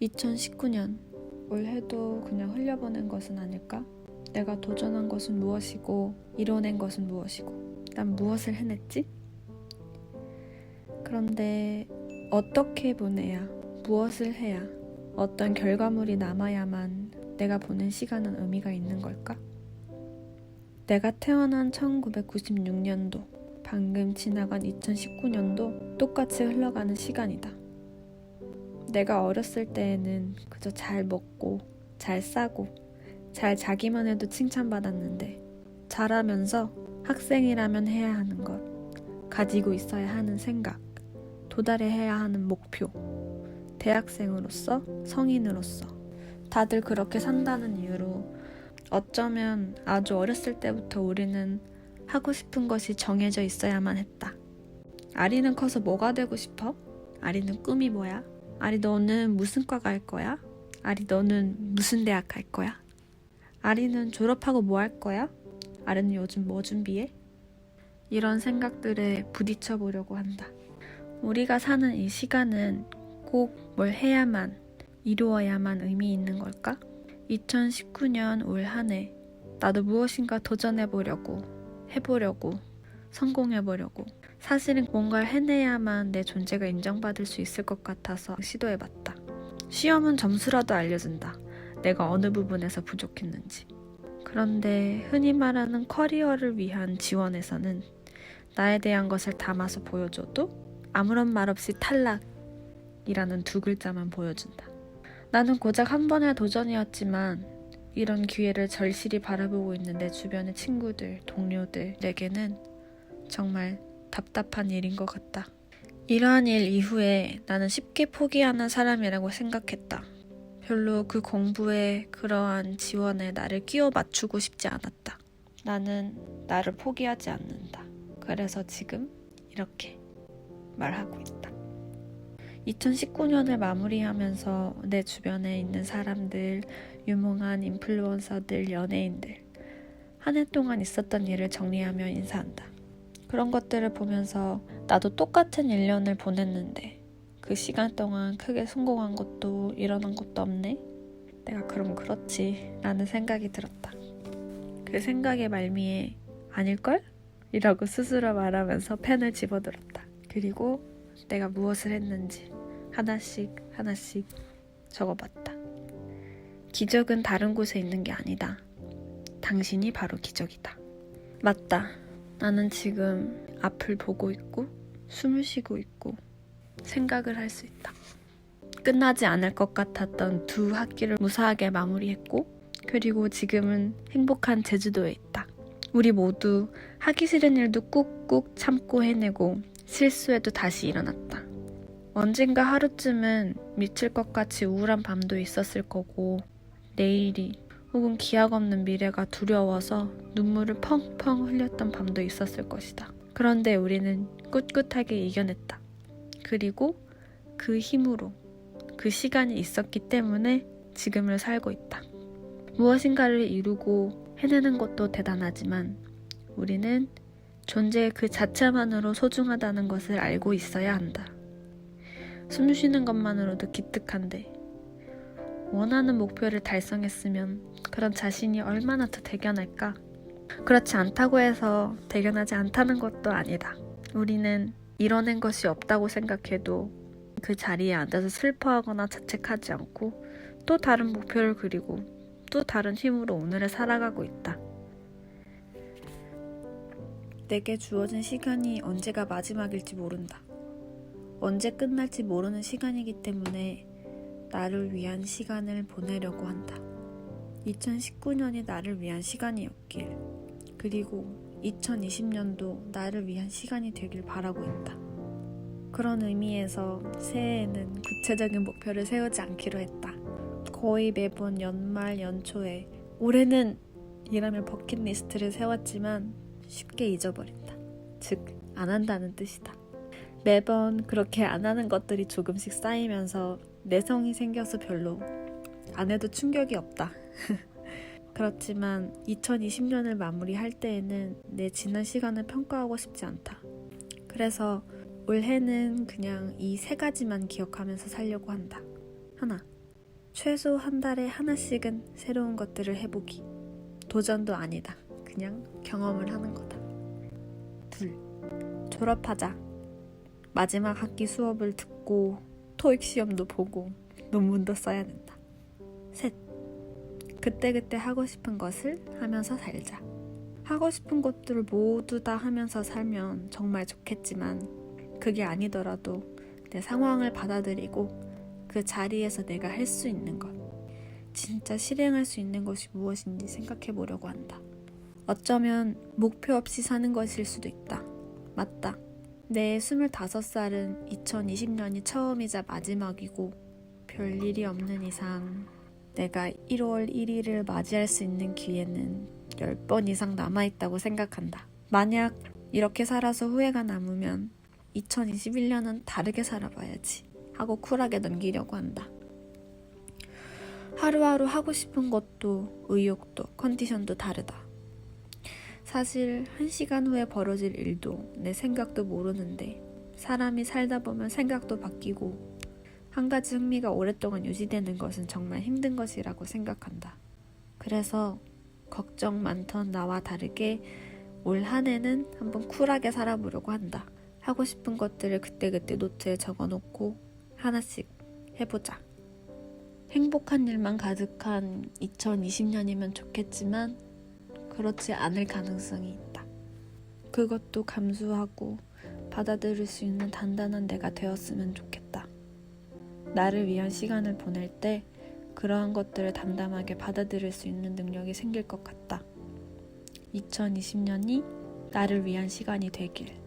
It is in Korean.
2019년 올해도 그냥 흘려보낸 것은 아닐까? 내가 도전한 것은 무엇이고 이뤄낸 것은 무엇이고 난 무엇을 해냈지? 그런데 어떻게 보내야 무엇을 해야 어떤 결과물이 남아야만 내가 보낸 시간은 의미가 있는 걸까? 내가 태어난 1996년도 방금 지나간 2019년도 똑같이 흘러가는 시간이다. 내가 어렸을 때에는 그저 잘 먹고 잘 싸고 잘 자기만 해도 칭찬받았는데 자라면서 학생이라면 해야 하는 것, 가지고 있어야 하는 생각, 도달해야 하는 목표, 대학생으로서, 성인으로서 다들 그렇게 산다는 이유로 어쩌면 아주 어렸을 때부터 우리는 하고 싶은 것이 정해져 있어야만 했다. 아리는 커서 뭐가 되고 싶어? 아리는 꿈이 뭐야? 아리 너는 무슨 과 갈 거야? 아리 너는 무슨 대학 갈 거야? 아리는 졸업하고 뭐 할 거야? 아리는 요즘 뭐 준비해? 이런 생각들에 부딪혀 보려고 한다. 우리가 사는 이 시간은 꼭 뭘 해야만, 이루어야만 의미 있는 걸까? 2019년 올 한 해, 나도 무엇인가 도전해 보려고, 해보려고, 성공해 보려고, 사실은 뭔가를 해내야만 내 존재가 인정받을 수 있을 것 같아서 시도해봤다. 시험은 점수라도 알려준다. 내가 어느 부분에서 부족했는지. 그런데 흔히 말하는 커리어를 위한 지원에서는 나에 대한 것을 담아서 보여줘도 아무런 말 없이 탈락이라는 두 글자만 보여준다. 나는 고작 한 번의 도전이었지만 이런 기회를 절실히 바라보고 있는 내 주변의 친구들, 동료들에게는 정말 답답한 일인 것 같다. 이러한 일 이후에 나는 쉽게 포기하는 사람이라고 생각했다. 별로 그 공부에 그러한 지원에 나를 끼워 맞추고 싶지 않았다. 나는 나를 포기하지 않는다. 그래서 지금 이렇게 말하고 있다. 2019년을 마무리하면서 내 주변에 있는 사람들, 유명한 인플루언서들, 연예인들, 한 해 동안 있었던 일을 정리하며 인사한다. 그런 것들을 보면서 나도 똑같은 1년을 보냈는데 그 시간 동안 크게 성공한 것도 일어난 것도 없네? 내가 그럼 그렇지 라는 생각이 들었다. 그 생각의 말미에 아닐걸? 이라고 스스로 말하면서 펜을 집어들었다. 그리고 내가 무엇을 했는지 하나씩 하나씩 적어봤다. 기적은 다른 곳에 있는 게 아니다. 당신이 바로 기적이다. 맞다. 나는 지금 앞을 보고 있고 숨을 쉬고 있고 생각을 할 수 있다. 끝나지 않을 것 같았던 두 학기를 무사하게 마무리했고 그리고 지금은 행복한 제주도에 있다. 우리 모두 하기 싫은 일도 꾹꾹 참고 해내고 실수해도 다시 일어났다. 언젠가 하루쯤은 미칠 것 같이 우울한 밤도 있었을 거고 내일이 혹은 기약 없는 미래가 두려워서 눈물을 펑펑 흘렸던 밤도 있었을 것이다. 그런데 우리는 꿋꿋하게 이겨냈다. 그리고 그 힘으로 그 시간이 있었기 때문에 지금을 살고 있다. 무엇인가를 이루고 해내는 것도 대단하지만 우리는 존재 그 자체만으로 소중하다는 것을 알고 있어야 한다. 숨 쉬는 것만으로도 기특한데 원하는 목표를 달성했으면 그런 자신이 얼마나 더 대견할까? 그렇지 않다고 해서 대견하지 않다는 것도 아니다. 우리는 이뤄낸 것이 없다고 생각해도 그 자리에 앉아서 슬퍼하거나 자책하지 않고 또 다른 목표를 그리고 또 다른 힘으로 오늘을 살아가고 있다. 내게 주어진 시간이 언제가 마지막일지 모른다. 언제 끝날지 모르는 시간이기 때문에 나를 위한 시간을 보내려고 한다. 2019년이 나를 위한 시간이었길. 그리고 2020년도 나를 위한 시간이 되길 바라고 있다. 그런 의미에서 새해에는 구체적인 목표를 세우지 않기로 했다. 거의 매번 연말 연초에 올해는 이라며 버킷리스트를 세웠지만 쉽게 잊어버린다. 즉, 안 한다는 뜻이다. 매번 그렇게 안 하는 것들이 조금씩 쌓이면서 내성이 생겨서 별로 안 해도 충격이 없다. 그렇지만 2020년을 마무리할 때에는 내 지난 시간을 평가하고 싶지 않다. 그래서 올해는 그냥 이 세 가지만 기억하면서 살려고 한다. 하나, 최소 한 달에 하나씩은 새로운 것들을 해보기. 도전도 아니다. 그냥 경험을 하는 거다. 둘. 졸업하자. 마지막 학기 수업을 듣고 토익 시험도 보고 논문도 써야 된다. 셋. 그때그때 하고 싶은 것을 하면서 살자. 하고 싶은 것들을 모두 다 하면서 살면 정말 좋겠지만 그게 아니더라도 내 상황을 받아들이고 그 자리에서 내가 할 수 있는 것, 진짜 실행할 수 있는 것이 무엇인지 생각해 보려고 한다. 어쩌면 목표 없이 사는 것일 수도 있다. 맞다. 내 25살은 2020년이 처음이자 마지막이고 별일이 없는 이상 내가 1월 1일을 맞이할 수 있는 기회는 10번 이상 남아있다고 생각한다. 만약 이렇게 살아서 후회가 남으면 2021년은 다르게 살아봐야지 하고 쿨하게 넘기려고 한다. 하루하루 하고 싶은 것도 의욕도 컨디션도 다르다. 사실 한 시간 후에 벌어질 일도 내 생각도 모르는데 사람이 살다 보면 생각도 바뀌고 한 가지 흥미가 오랫동안 유지되는 것은 정말 힘든 것이라고 생각한다. 그래서 걱정 많던 나와 다르게 올 한 해는 한번 쿨하게 살아보려고 한다. 하고 싶은 것들을 그때그때 노트에 적어 놓고 하나씩 해보자. 행복한 일만 가득한 2020년이면 좋겠지만 그렇지 않을 가능성이 있다. 그것도 감수하고 받아들일 수 있는 단단한 내가 되었으면 좋겠다. 나를 위한 시간을 보낼 때 그러한 것들을 담담하게 받아들일 수 있는 능력이 생길 것 같다. 2020년이 나를 위한 시간이 되길.